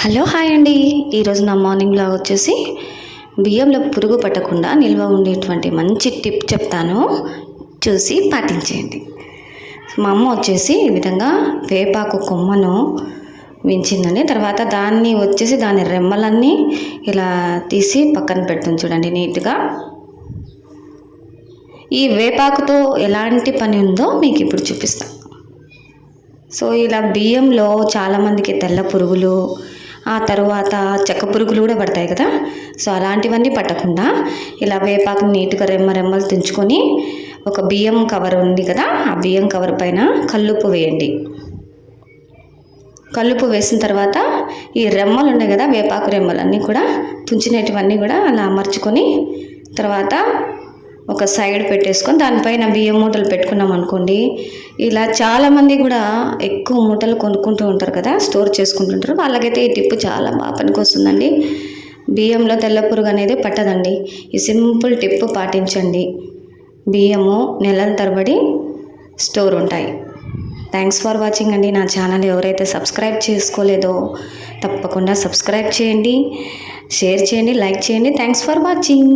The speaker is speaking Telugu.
హలో హాయ్ అండి. ఈరోజు నా మార్నింగ్లో వచ్చేసి బియ్యంలో పురుగు పట్టకుండా నిల్వ ఉండేటువంటి మంచి టిప్ చెప్తాను. చూసి పాటించేయండి. మా అమ్మ వచ్చేసి ఈ విధంగా వేపాకు కొమ్మను వించిందండి తర్వాత దాన్ని వచ్చేసి దాని రెమ్మలన్నీ ఇలా తీసి పక్కన పెడుతుంది చూడండి నీట్గా. ఈ వేపాకుతో ఎలాంటి పని ఉందో మీకు ఇప్పుడు చూపిస్తాను. సో ఇలా బియ్యంలో చాలామందికి తెల్ల పురుగులు ఆ తర్వాత చెక్క పురుగులు కూడా పడతాయి కదా. సో అలాంటివన్నీ పట్టకుండా ఇలా వేపాకు నీట్గా రెమ్మ రెమ్మలు తుంచుకొని ఒక బియ్యం కవర్ ఉంది కదా ఆ బియ్యం కవర్ పైన కల్లుప్పు వేయండి. కల్లుపు వేసిన తర్వాత ఈ రెమ్మలు ఉన్నాయి కదా వేపాకు రెమ్మలు అన్నీ కూడా తుంచినటువన్నీ కూడా అలా అమర్చుకొని తర్వాత ఒక సైడ్ పెట్టేసుకొని దానిపైన బియ్యం మూటలు పెట్టుకున్నాం అనుకోండి. ఇలా చాలామంది కూడా ఎక్కువ మూటలు కొనుక్కుంటూ ఉంటారు కదా స్టోర్ చేసుకుంటుంటారు. వాళ్ళకైతే ఈ టిప్పు చాలా బాగా పనికొస్తుందండి. బియ్యంలో తెల్ల పురుగు అనేది పట్టదండి. ఈ సింపుల్ టిప్పు పాటించండి. బియ్యము నెలల తరబడి స్టోర్ ఉంటాయి. థ్యాంక్స్ ఫర్ వాచింగ్ అండి. నా ఛానల్ ఎవరైతే సబ్స్క్రైబ్ చేసుకోలేదో తప్పకుండా సబ్స్క్రైబ్ చేయండి షేర్ చేయండి లైక్ చేయండి. Thanks for watching.